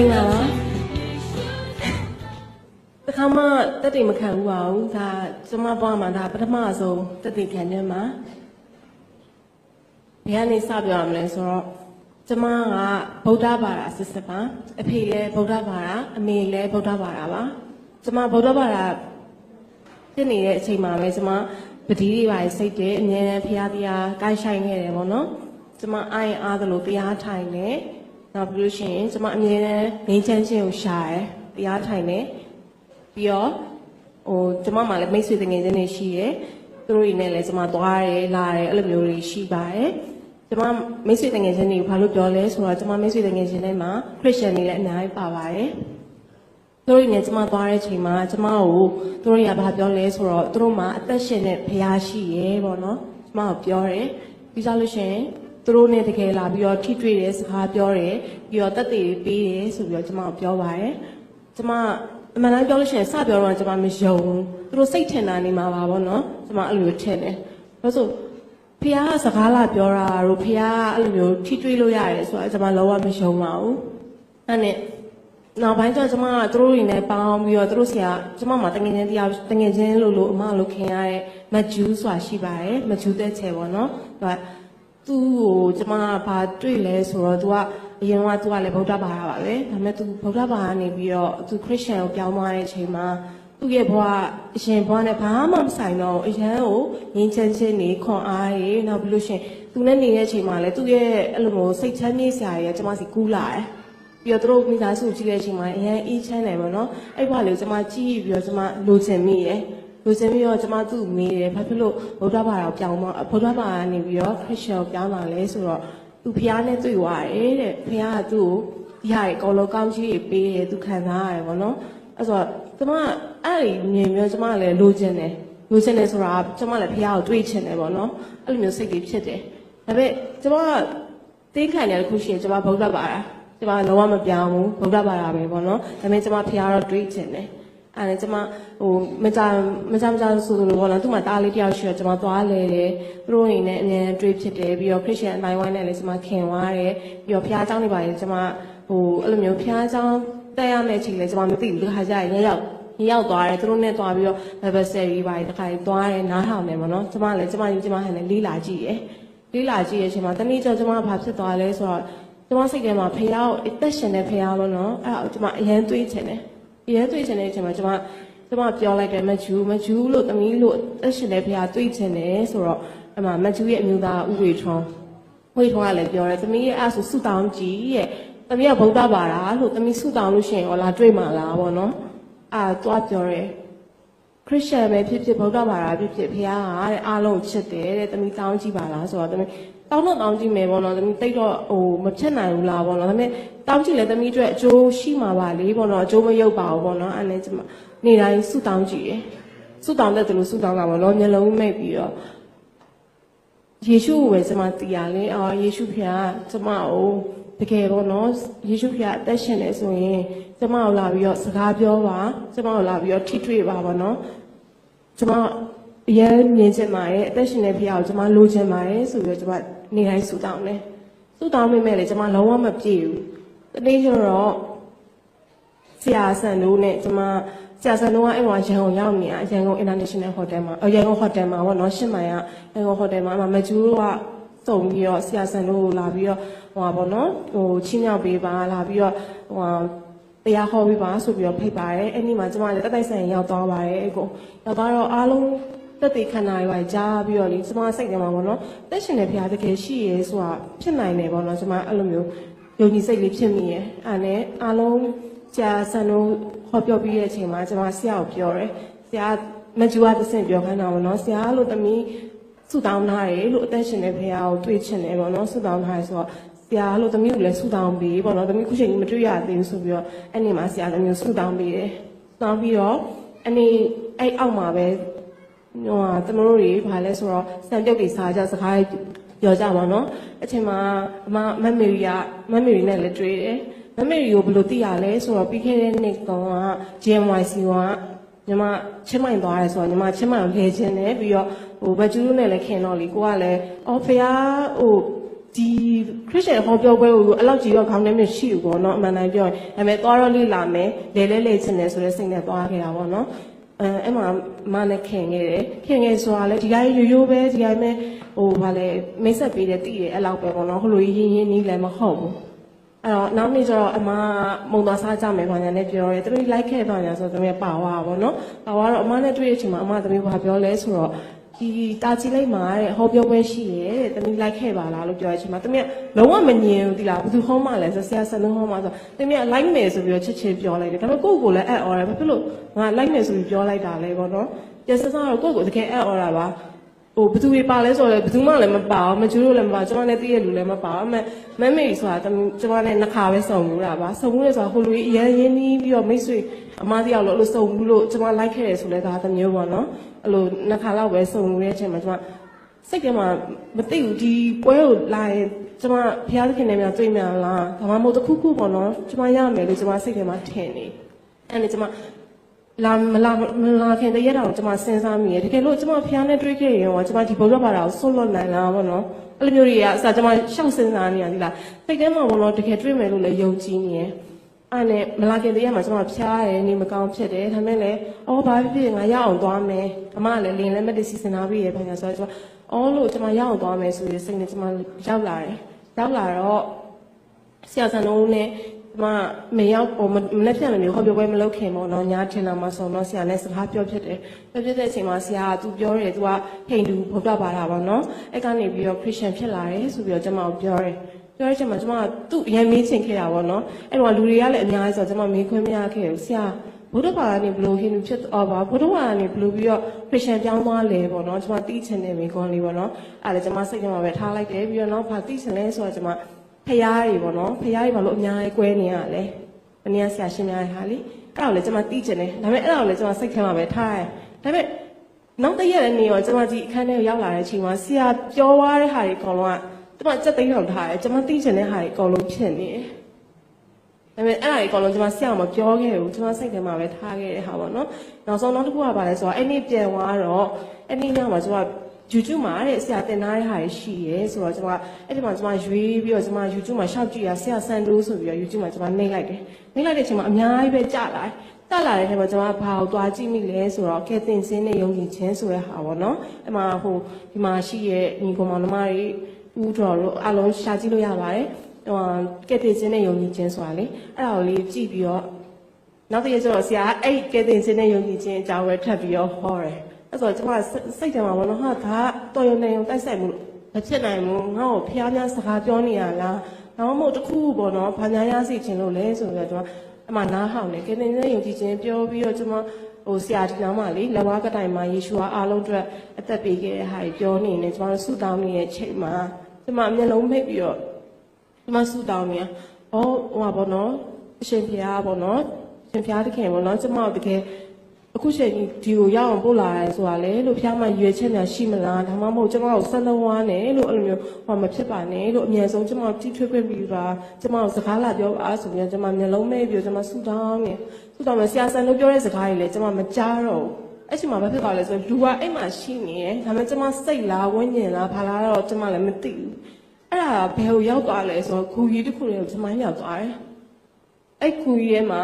င်္ဂလာပါတခါမှတက်တိမခံဘူးပါဘူးဒါကျမဘွားမှာဒါပထမဆုံးတက်တိခံခြင်းမှာဘယ်ကနေစပြောရမလဲဆိုတော့ကျမကဗုဒ္ဓဘာသာစစ်စစ်ပါအဖေလည်းဗုဒ္ဓဘာသာအမေလည်းဗုဒ္ဓဘာသာပါကျမဗုဒ္ဓဘာသာဖြစ်နေတဲ့အချိန်မှာပဲကျမပတိတွေပါစိတ်တယ်အမြဲတမ်းဖျားတရားကိုင်းဆိုင်ခဲ့တယ်ပေါ့နော်ကျမအိုင်အားသလိုတရားထိုင်တယ် နောက်ပြီးလို့ရှိရင်ကျမအမြဲတမ်းငြိမ်းချမ်းခြင်းကိုရှာတယ်တရားထိုင်တယ်ပြီးတော့ဟိုကျမမှလည်းမိတ်ဆွေတငယ်ချင်းတွေရှိတယ်သူတို့တွေနဲ့လည်းကျမသွားတယ်လာတယ်အဲ့လိုမျိုးတွေရှိပါတယ်ကျမမိတ်ဆွေတငယ်ချင်းတွေဘာလို့ပြောလဲဆိုတော့ကျမမိတ်ဆွေတငယ်ချင်းတွေမှာခရစ်ယာန်တွေလည်းအများကြီးပါပါတယ်သူတို့နဲ့ကျမသွားတဲ့အချိန်မှာကျမကိုသူတို့ရဘာပြောလဲဆိုတော့သူတို့မှာအသက်ရှင်တဲ့ဘုရားရှိရဲပေါ့နော်ကျမကိုပြောတယ်ပြီးကြလို့ရှိရင် သူတို့နဲ့တကယ်လာပြီးတော့ထိတွေ့တဲ့စကားပြောတယ်ပြီးတော့တက်တည်ပေးတယ်ဆိုပြီးတော့ကျမကိုပြောပါတယ်ကျမအမှန်တမ်းပြောလို့ရှိရင်စပြောတော့ကျမမယုံဘူးသူတို့စိတ်ထင်တာနေမှာပါပေါ့နော်ကျမအဲ့လိုမျိုးထင်တယ်ဘာလို့ဆိုဖះကစကားလာပြောတာတို့ဖះကအဲ့လိုမျိုးထိတွေ့လို့ရတယ်ဆိုတော့ကျမလုံးဝမယုံပါဘူးအဲ့နဲ့နောက်ပိုင်းကျတော့ကျမကသူတို့တွေနဲ့ပေါင်းပြီးတော့သူတို့ဆရာကျမမှာတငယ်ချင်းတရားတငယ်ချင်းလို့လို့အမလို့ခင်ရတဲ့မဂျူးဆိုတာရှိပါတယ်မဂျူးတဲ့ချေပေါ့နော်သူက သူ့ကိုကျမကဘာတွေ့လဲဆိုတော့ तू ကအရင်က तू ကလည်းဗုဒ္ဓဘာသာပါပဲဒါပေမဲ့ तू ဗုဒ္ဓဘာသာနေပြီးတော့ तू ခရစ်ယာန်ကိုပြောင်းသွားတဲ့အချိန်မှာသူ့ရဲ့ဘဝအရှင်ဘဝနဲ့ဘာမှမဆိုင်တော့ဘူးအရန်ကိုငင်းချမ်းချင်းနေခွန်အားရေနောက်ပြီးလို့ရှရင်သူနဲ့နေတဲ့အချိန်မှာလည်းသူ့ရဲ့အဲ့လိုမျိုးစိတ်ချမ်းမြေ့စရာကြီးကကျမစီကူးလာတယ် ပြီးတော့သူတို့မိသားစုကြည့်တဲ့အချိန်မှာအရင်အေးချမ်းတယ်ပေါ့နော်အဲ့ဘွားလေးကိုကျွန်မကြည့်ပြီးတော့ကျွန်မလိုချင်မိရယ် လိုချင်ပြီးတော့ကျွန်မသူ့ကိုမေးတယ်ဘာဖြစ်လို့ဗုဒ္ဓဘာသာကိုပြောင်းမဗုဒ္ဓဘာသာကနေပြီးတော့ခရစ်ယာန်ကိုပြောင်းလာလဲဆိုတော့သူဖះနဲ့တွေ့သွားတယ်တဲ့ဖះကသူ့ကိုဒီဟာတွေအကုန်လုံးကောင်းချီးတွေပေးတယ်သူခံစားရတယ်ပေါ့နော်အဲ့ဆိုတော့ကျွန်မအဲ့ဒီမြင်မျိုးကျွန်မလည်းလိုချင်တယ်လိုချင်တယ်ဆိုတာကျွန်မလည်းဖះကိုတွေးချင်တယ်ပေါ့နော်အဲ့လိုမျိုးစိတ်ကြီးဖြစ်တယ်ဒါပေမဲ့ကျွန်မကတင်းခံတယ်တစ်ခုရှိရင်ကျွန်မဗုဒ္ဓဘာသာကျွန်မလုံးဝမပြောင်းဘူးဗုဒ္ဓဘာသာပဲပေါ့နော်ဒါပေမဲ့ကျွန်မဖျားတော့တွေးချင်တယ် အဲ့ဒါကျွန်မဟိုမကြမကြမကြဆိုလို့ပေါ့နော်သူ့မှာတားလေးတယောက်ရှိတော့ကျွန်မသွားလဲတယ်သူတို့အိမ်နဲ့အများတွေးဖြစ်တယ်ပြီးတော့ခရစ်ယာန်အတိုင်းဝိုင်းနဲ့လည်းကျွန်မခင်သွားတယ်ပြီးတော့ဖျားเจ้าနေပါလေကျွန်မဟိုအဲ့လိုမျိုးဖျားเจ้าတက်ရမယ့်အချိန်လေကျွန်မမသိဘူးဒီခါကျရင်ရောက်ညရောက်သွားတယ်သူတို့နဲ့သွားပြီးတော့ level 7ပြီးပါတယ်တခါကြီးသွားတယ်နားထောင်တယ်ပေါ့နော်ကျွန်မလည်းကျွန်မကြီးကျွန်မဟန်နဲ့လေးလာကြည့်ရယ် လေးလာကြည့်ရဲ့အချိန်မှာတနည်းကျော်ကျွန်မဘာဖြစ်သွားလဲဆိုတော့ကျွန်မစိတ်ထဲမှာဖះကိုအသက်ရှင်တဲ့ဖះလို့နော်အဲ့ဒါကိုကျွန်မအရင်တွေးချင်တယ် အရင်တွေးချင်တဲ့အချိန်မှာကျွန်မကျွန်မပြောလိုက်တယ်မဂျူးမဂျူးလို့တမီးလို့အသက်ရှင်တဲ့ဖះတွေးချင်တယ်ဆိုတော့အဲ့မှာမဂျူးရဲ့အမျိုးသားဥဝေထွန်းဝေထွန်းကလည်းပြောတယ်တမီးရဲ့အဲ့ဆိုဆုတောင်းကြည့်ရဲ့တမီးကဗုဒ္ဓဘာသာလို့တမီးဆုတောင်းလို့ရှိရင်ဟောလာတွေ့မှာလားဗောနော်အာသွားပြောတယ်ခရစ်ယာန်ပဲဖြစ်ဖြစ်ဗုဒ္ဓဘာသာဖြစ်ဖြစ်ဘုရားကတဲ့အားလုံးကိုချစ်တယ်တဲ့တမီးတောင်းကြည့်ပါလားဆိုတော့တမီး တောင်းတော့တောင်းကြည့်မယ်ပေါ့နော်တမီးတိတ်တော့ဟိုမဖြစ်နိုင်ဘူးလားပေါ့နော်ဒါပေမဲ့တောင်းကြည့်လဲတမီးအတွက်အကျိုးရှိမှာပါလေပေါ့နော်အကျိုးမရုပ်ပါဘူးပေါ့နော်အဲ့နဲ့ကျမနေတိုင်းဆုတောင်းကြည့်ရယ်ဆုတောင်းတဲ့သူလို့ဆုတောင်းတာပေါ့နော်မျက်လုံးမိတ်ပြီးတော့ယေရှုကိုပဲကျမသိရလေအော်ယေရှုဖခင်ကကျမကိုတကယ်ပေါ့နော်ယေရှုဖခင်အသက်ရှင်နေဆိုရင်ကျမကိုလာပြီးတော့စကားပြောပါကျမကိုလာပြီးတော့ထိတွေ့ပါပေါ့နော်ကျမအရင်မြင်ချင်ပါတယ်အသက်ရှင်တဲ့ဖခင်ကိုကျမလိုချင်ပါတယ်ဆိုပြီးတော့ကျမ နေတိုင်းဆူတောင်းတယ်ဆူတောင်းမိမဲ့လေကျမလုံးဝမပြေဘူးတနေ့ကျတော့ဆရာဆန်တို့နဲ့ကျမဆရာဆန်တို့ကအဲ့မှာရန်ကုန်ရောက်နေတာရန်ကုန် International Hotel မှာအော်ရန်ကုန် Hotel မှာပေါ့နော်ရှစ်မိုင်ကရန်ကုန် Hotel မှာအမမကျူးတို့ကစုံပြီးတော့ဆရာဆန်တို့ကိုလာပြီးတော့ဟိုပါပေါ့နော်ဟိုချင်းမြောက်ပေးပါလာပြီးတော့ဟိုတရားဟောပြီးပါဆိုပြီးတော့ဖိတ်ပါတယ်အဲ့ဒီမှာကျမလည်းတက်တိုက်ဆိုင်ရောက်သွားပါတယ်အဲ့ကိုရောက်သွားတော့အားလုံး တက်တည်ခန္ဓာတွေပါကြားပြီးတော့လေကျမစိတ်ထဲမှာပေါ့နော်တက်ရှင်တဲ့ဘုရားတကယ်ရှိရဲဆိုတာဖြစ်နိုင်တယ်ပေါ့နော်ကျမအဲ့လိုမျိုးယုံကြည်စိတ်လေးဖြစ်မိရဲ့အဲ့နဲ့အားလုံးကြာဆန်တို့ဟောပြောပြီးတဲ့အချိန်မှာကျမဆရာကိုပြောတယ်ဆရာမကျူကသစင်ပြောခိုင်းတာပေါ့နော်ဆရာလို့တမီးဆူတောင်းထားတယ်လို့အသက်ရှင်တဲ့ဘုရားကိုတွေ့ချင်တယ်ပေါ့နော်ဆူတောင်းထားတယ်ဆိုတော့ဆရာလို့သမီးကိုလည်းဆူတောင်းပေးပေါ့နော်သမီးခုချိန်ကြီးမတွေ့ရသေးဘူးဆိုပြီးတော့အဲ့နေမှာဆရာသမီးကိုဆူတောင်းပေးတယ်။တောင်းပြီးတော့အနေအဲ့အောက်မှာပဲ ဟိုဟာသမတို့တွေဘာလဲဆိုတော့စံပြုတ်တွေစားကြစကားပြောကြပါတော့။အချိန်မှာအမမမေရီကမမေရီနဲ့လည်းတွေ့တယ်။မမေရီကိုဘယ်လိုသိရလဲဆိုတော့ပြီးခဲ့တဲ့နှစ်ကောင်က GMYC ကညီမချင်းမိုင်သွားရဲဆိုတော့ညီမချင်းမိုင်ကိုလဲချင်းတယ်ပြီးတော့ဟိုဘတ်ကျူးနဲ့လည်းခင်တော့လीကိုကလည်းအော်ဖေကဟိုဒီခရစ်ယာန်ဟောပြောပွဲကိုအဲ့လောက်ကြီးတော့ခေါင်းထဲမှာရှိဘူးပေါ့နော်အမှန်တိုင်းပြောရင်ဒါပေမဲ့သွားတော့လေးလာမယ်လေလဲလေချင်တယ်ဆိုတဲ့စိတ်နဲ့သွားခဲ့တာပေါ့နော် အဲအဲ့မှာမနဲ့ခင်ခဲ့တယ်ခင်ခဲ့ဆိုတာလေဒီတိုင်းရိုးရိုးပဲဒီတိုင်းပဲဟိုဗာလေမိတ်ဆက်ပေးတယ်တည်တယ်အဲ့လောက်ပဲပေါ့နော်ဟိုလိုရင်းရင်းနီးလည်းမဟုတ်ဘူးအဲ့တော့နောက်နေ့ကျတော့အမမုံသွားစားကြမယ်ဘာညာနဲ့ပြောရဲတမီးလိုက်ခဲ့တော့ညာဆိုတော့တမီးပါသွားပါပေါ့နော်ပါသွားတော့အမနဲ့တွေ့တဲ့အချိန်မှာအမတမီးဘာပြောလဲဆိုတော့ ဒီတာချီလိုက်မှာတဲ့ဟောပြောပွဲရှိရဲတဲ့တမီးလိုက်ခဲ့ပါလားလို့ပြောတဲ့အချိန်မှာတမီးကလုံးဝမငြင်းဘူးဒီလားဘယ်သူဟောမှလဲဆိုဆရာဆန်လုံးဟောမှဆိုတမီးကလိုက်မယ်ဆိုပြီးတော့ချစ်ချစ်ပြောလိုက်တယ်ဒါပေမဲ့ကိုယ့်ကိုယ်လည်းအံ့ဩတယ်ဘာဖြစ်လို့ငါလိုက်မယ်ဆိုပြီးပြောလိုက်တာလဲပေါ့နော်ကျစစတော့ကိုယ့်ကိုယ်တကယ်အံ့ဩတာပါ ဟိုဘယ်သူတွေပါလဲဆိုတော့ဘယ်သူမှလည်းမပါဘူးမကျူးတို့လည်းမပါကျွန်မလည်းသိရလူလည်းမပါဘူးအမမမေဆိုတာတမီးကျွန်မလည်းနှစ်ခါပဲစုံဘူးတာပါစုံဘူးလေဆိုတာဟိုလူကြီးအရင်ရင်းနှီးပြီးတော့မိတ်ဆွေအမားတယောက်လို့အဲ့လိုစုံဘူးလို့ကျွန်မလိုက်ခဲ့တယ်ဆိုလဲဒါတစ်မျိုးပေါ့နော်အဲ့လိုနှစ်ခါလောက်ပဲစုံဘူးတဲ့အချိန်မှာကျွန်မစိတ်ထဲမှာမသိဘူးဒီပွဲကိုလာရင်ကျမဘုရားသခင်နဲ့များတွေ့များလားဒါမှမဟုတ်တစ်ခုခုပေါ့နော်ကျမရမယ်လို့ကျမစိတ်ထဲမှာထင်နေအဲ့ဒါကျမ လာမလာမလာခင်တရက်တော့ကျမစဉ်းစားမိတယ်တကယ်လို့ကျမဘုရားနဲ့တွေ့ခဲ့ရင်ရောကျမဒီဘုရားဘာသာကိုဆွတ်လွတ်နိုင်လားပေါ့နော်အဲ့လိုမျိုးတွေကအစားကျမရှောက်စဉ်းစားနေရသီလားစိတ်ထဲမှာပေါ့နော်တကယ်တွေ့မယ်လို့လည်းယုံကြည်နေတယ်အဲ့နဲ့မလာခင်တရက်မှာကျမဖျားတယ်နေမကောင်းဖြစ်တယ်ဒါပေမဲ့လည်းအော်ဘာဖြစ်ဖြစ်ငါရအောင်သွားမယ်အမကလည်းလင်းလည်းမတစီစဉ်ထားပြီးရပြန်ဆိုတော့ကျမအော်လို့ကျွန်မရအောင်သွားမယ်ဆိုပြီးစိတ်နဲ့ကျွန်မရောက်လာတယ်ရောက်လာတော့ဆရာဆန်လုံးနဲ့ကျွန် မမရောက်ပေါ်မလက်ပြန်လို့မျိုးဟောပြောပွဲမလုပ်ခင်ပေါ့နော်ညာထင်တာမှဆိုတော့ဆရာနဲ့စကားပြောဖြစ်တယ်ပြောဖြစ်တဲ့အချိန်မှာဆရာကသူပြောတယ်သူကဟိန္ဒူဗုဒ္ဓဘာသာပေါ့နော်အဲ့ကနေပြီးတော့ခရစ်ယာန်ဖြစ်လာတယ်ဆိုပြီးတော့ကျွန်မကိုပြောတယ်ပြောတဲ့အချိန်မှာကျွန်မကသူ့အရင်မေးချင်ခဲ့တာပေါ့နော်အဲ့တော့လူတွေကလည်းအများကြီးဆိုတော့ကျွန်မမေးခွင့်မရခဲ့ဘူးဆရာဘုဒ္ဓဘာသာနဲ့ဘယ်လိုဟိန္ဒူဖြစ်တော့ပါဘုဒ္ဓဘာသာနဲ့ဘယ်လိုပြီးတော့ခရစ်ယာန်ပြောင်းသွားလဲပေါ့နော်ကျွန်မတီးချင်တယ်မိကွန်လေးပေါ့နော်အဲ့ဒါလည်းကျွန်မစိတ်ထဲမှာပဲထားလိုက်တယ်ပြီးတော့နောက်ဘာတီးချင်လဲဆိုတော့ကျွန်မ ဖျားတွေပေါ့နော်ဖျားတွေဘာလို့အများကြီးကွဲနေရလဲဘယ်နည်းဆရာရှင်းများရဟာလေအဲ့ဒါကိုလည်းကျွန်မတီးချင်တယ်ဒါပေမဲ့အဲ့ဒါကိုလည်းကျွန်မစိတ်ထဲမှာပဲထားရတယ်ဒါပေမဲ့နောက်တစ်ရက်လည်းနေရောကျွန်မဒီအခန်းထဲကိုရောက်လာတဲ့အချိန်မှာဆရာပြောသွားတဲ့ဟာတွေအကုန်လုံးကကျွန်မစက်သိမ်းထောင်ထားတယ်ကျွန်မတီးချင်တဲ့ဟာတွေအကုန်လုံးဖြစ်နေတယ်ဒါပေမဲ့အဲ့ဒါကြီးအကောင်လုံးကျွန်မဆရာမပြောခဲ့ဘူးကျွန်မစိတ်ထဲမှာပဲထားခဲ့တဲ့ဟာပေါ့နော်နောက်ဆုံးနောက်တစ်ခုကပါလဲဆိုတော့အဲ့နေ့ပြန်သွားတော့အဲ့နေ့ညမှာကျွန်မ YouTube မှာတဲ့ဆရာတင်ထားတဲ့ဟာတွေရှိရဲဆိုတော့ကျွန်မအဲ့ဒီမှာကျွန်မရွေးပြီးတော့ကျွန်မ YouTube မှာရှောက်ကြည့်ရဆရာဆန်တိုးဆိုပြီးတော့ YouTube မှာကျွန်မနှိမ့်လိုက်တယ်နှိမ့်လိုက်တဲ့အချိန်မှာအများကြီးပဲကြာလာတယ်တက်လာတဲ့ထဲမှာကျွန်မဘာကိုသွားကြည့်မိလဲဆိုတော့ကဲတင်စင်းနဲ့ယုံကြည်ခြင်းဆိုတဲ့ဟာပေါ့နော်အဲ့မှာဟိုဒီမှာရှိရဲ့ညီကောင်မောင်နှမတွေဦးတော်တို့အလုံးရှာကြည့်လို့ရပါတယ်ဟိုကဲတင်စင်းနဲ့ယုံကြည်ခြင်းဆိုတာလေအဲ့ဒါကိုလေးကြည့်ပြီးတော့နောက်တစ်ရက်ကျတော့ဆရာကအဲ့ကဲတင်စင်းနဲ့ယုံကြည်ခြင်းအကြောင်းပဲထပ်ပြီးတော့ဟောတယ် အဲ့ဆိုကျွန်မစိတ်ထဲမှာပေါ့နော်ဟာဒါတော်ရုံနဲ့ရုံတိုက်ဆိုင်မှုမဖြစ်နိုင်ဘူးငါ့ကိုဖျားများစကားပြောနေရလားနောက်မှမဟုတ်တစ်ခုခုပေါ့နော်ဘာညာရစီခြင်းလို့လဲဆိုပြီးတော့ကျွန်မအမှနားဟောင်းတယ်ကင်းနေတဲ့ယုံကြည်ခြင်းပြောပြီးတော့ကျွန်မဟိုဆရာကြီးနောင်မလေးလက်ဝါးကတိုင်မှာယေရှုကအားလုံးအတွက်အသက်ပေးခဲ့တဲ့ဟာကြီးပြောနေတယ်ကျွန်မတို့ဆုတောင်းနေတဲ့ချိန်မှာကျွန်မမျက်လုံးမိတ်ပြီးတော့ကျွန်မဆုတောင်းနေဩဟိုဟာပေါ့နော်အရှင်ဖျားပေါ့နော်အရှင်ဖျားတခင်ပေါ့နော်ကျွန်မတို့တကယ် အခုချိန်ကြီးဒီကိုရောက်အောင်ပို့လာရဲဆိုတာလေလို့ဖျားမှရွေချက်များရှိမလားဒါမှမဟုတ်ကျွန်မတို့စံလုံးဝါးနေလို့အဲ့လိုမျိုးဟောမဖြစ်ပါနဲ့လို့အမြဲဆုံးကျွန်မတို့တီးထွေးခွင့်ပြီးပါကျွန်မတို့စကားလာပြောပါဆိုပြီးတော့ကျွန်မမျက်လုံးမဲပြီးတော့ကျွန်မဆူတောင်းနေဆူတောင်းမယ်ဆရာဆန်လို့ပြောတဲ့စကားတွေလည်းကျွန်မမကြားတော့ဘူးအဲ့ချိန်မှာဘာဖြစ်သွားလဲဆိုတော့လူကအဲ့မှာရှိနေတယ်ဒါပေမဲ့ကျွန်မစိတ်လားဝိညာဉ်လားဘာလားတော့ကျွန်မလည်းမသိဘူးအဲ့ဒါဘယ်ကိုရောက်သွားလဲဆိုတော့ခူကြီးတစ်ခုလေးကိုကျွန်မရောက်သွားတယ်အဲ့ခူကြီးရဲ့မှာ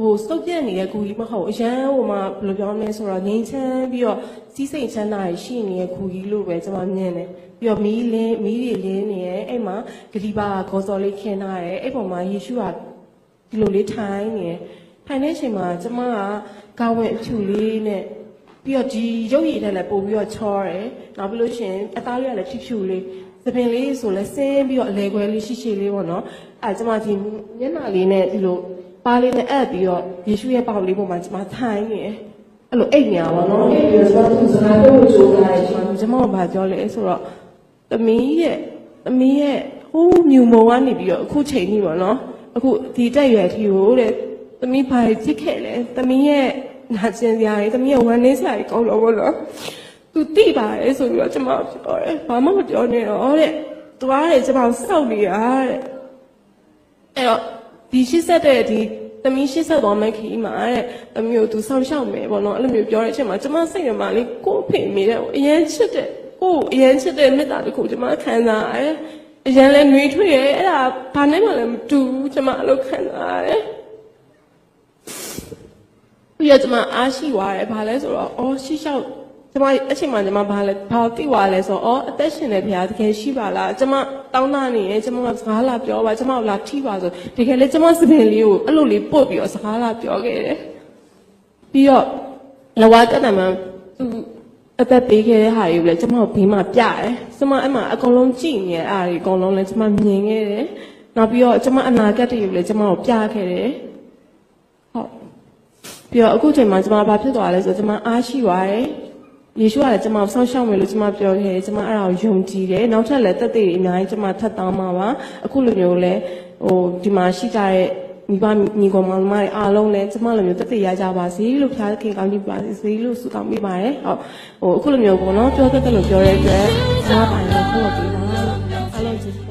ဟိုစုပ်ပြက်နေတဲ့ကူကြီးမဟုတ်အရန်ဟိုမှာဘယ်လိုပြောမလဲဆိုတော့ငိမ့်ချမ်းပြီးတော့စီးစိမ်ချမ်းသာရရှိနေတဲ့ကူကြီးလို့ပဲကျွန်မမြင်တယ်ပြီးတော့မီးလင်းမီးတွေလင်းနေရဲ့အဲ့မှာဂတိပါဂောစော်လေးခင်းထားတယ်အဲ့ပုံမှာယေရှုကဒီလိုလေးထိုင်နေတယ်ထိုင်တဲ့အချိန်မှာကျွန်မကကောင်းဝင်အဖြူလေးနဲ့ပြီးတော့ဒီရုပ်ရည်နဲ့လည်းပို့ပြီးတော့ချောတယ်နောက်ပြီးလို့ရှိရင်အသားလေးကလည်းဖြူဖြူလေးသပင်လေးဆိုလဲဆင်းပြီးတော့အလဲခွဲလေးရှိရှိလေးပေါ့နော်အဲကျွန်မဒီမျက်နှာလေးနဲ့ဒီလို ပါလေးနဲ့အပ်ပြီးတော့ယေရှုရဲ့ပေါက်လေးပေါ်မှာကျွန်မထိုင်နေတယ်အဲ့လိုအိတ်ညာပါတော့အိတ်ပြီးတော့ကျွန်မသူစကားပြောလို့ကြိုးစားတယ်ကျွန်မကျွန်မကဘာပြောလဲဆိုတော့သမီးရဲ့သမီးရဲ့ဟိုးမြူမုံကနေပြီးတော့အခုချိန်ကြီးပေါ့နော်အခုဒီတက်ရွယ်ထီကိုတဲ့သမီးဘာဖြစ်ခဲ့လဲသမီးရဲ့နာကျင်စရာတွေသမီးရဲ့ဝမ်းနည်းစရာတွေကောင်းလို့ပေါ့နော်သူတိပါရဲ့ဆိုပြီးတော့ကျွန်မပြောတယ်ဘာမှမပြောနဲ့တော့တဲ့သွားတယ်ကျွန်မစောက်နေတာတဲ့အဲ့တော့ ဒီ80တဲ့ဒီသမီး80ပေါ်မဲ့ခီးမှာတဲ့သမီးကိုသူဆောက်ရှောက်မယ်ပေါ့နော်အဲ့လိုမျိုးပြောတဲ့အချိန်မှာကျမစိတ်ထဲမှာလေကိုယ့်အဖေမိတဲ့အရင်ချစ်တဲ့ကိုယ်အရင်ချစ်တဲ့မေတ္တာတစ်ခုကျွန်မခံစားရတယ်အရင်လည်းနှွေးထွေးရဲအဲ့ဒါဘာနဲ့မှလည်းမတူဘူးကျွန်မအဲ့လိုခံစားရတယ်ပြီးတော့ကျွန်မအားရှိသွားတယ်ဘာလဲဆိုတော့အော်ရှိလျှောက် ကျွန်မအချိန်မှကျွန်မဘာလဲဘာသိသွားလဲဆိုတော့အော်အသက်ရှင်နေဘုရားတကယ်ရှိပါလားကျွန်မတောင်းတနေရင်ကျွန်မကစကားလာပြောပါကျွန်မလာထိပါဆိုတကယ်လေကျွန်မစပင်လေးကိုအဲ့လိုလေးပုတ်ပြီးတော့စကားလာပြောခဲ့တယ်ပြီးတော့လဝတက်တယ်မှာသူအသက်ပေးခဲ့တဲ့ဟာတွေကိုလည်းကျွန်မဘေးမှာပြတယ်ကျွန်မအဲ့မှာအကုန်လုံးကြည့်နေရအဲ့ဒါတွေအကုန်လုံးလည်းကျွန်မမြင်ခဲ့တယ်နောက်ပြီးတော့ကျွန်မအနာဂတ်တွေကိုလည်းကျွန်မကိုပြခဲ့တယ်ဟုတ်ပြီးတော့အခုချိန်မှာကျွန်မဘာဖြစ်သွားလဲဆိုတော့ကျွန်မအားရှိသွားတယ် ယေရှုကလည်းကျွန်မကိုဆောင်းရှောက်မယ်လို့ကျွန်မပြောခဲ့တယ်ကျွန်မအဲ့ဒါကိုယုံကြည်တယ်နောက်ထပ်လည်းတက်သေးတွေအများကြီးကျွန်မထပ်တောင်းမှာပါအခုလိုမျိုးလည်းဟိုဒီမှာရှိကြတဲ့မိဘညီကောင်မောင်မတွေအားလုံးလည်းကျွန်မလိုမျိုးတက်သေးရကြပါစေလို့ဖျားခင်ကောင်းကြီးပါစေလို့ဆုတောင်းပေးပါတယ်ဟုတ်ဟိုအခုလိုမျိုးပေါ့နော်ပြောတတ်တယ်လို့ပြောတဲ့အတွက်ကျွန်မပိုင်လို့ခေါ်ပေးပါအားလုံးကျေးဇူး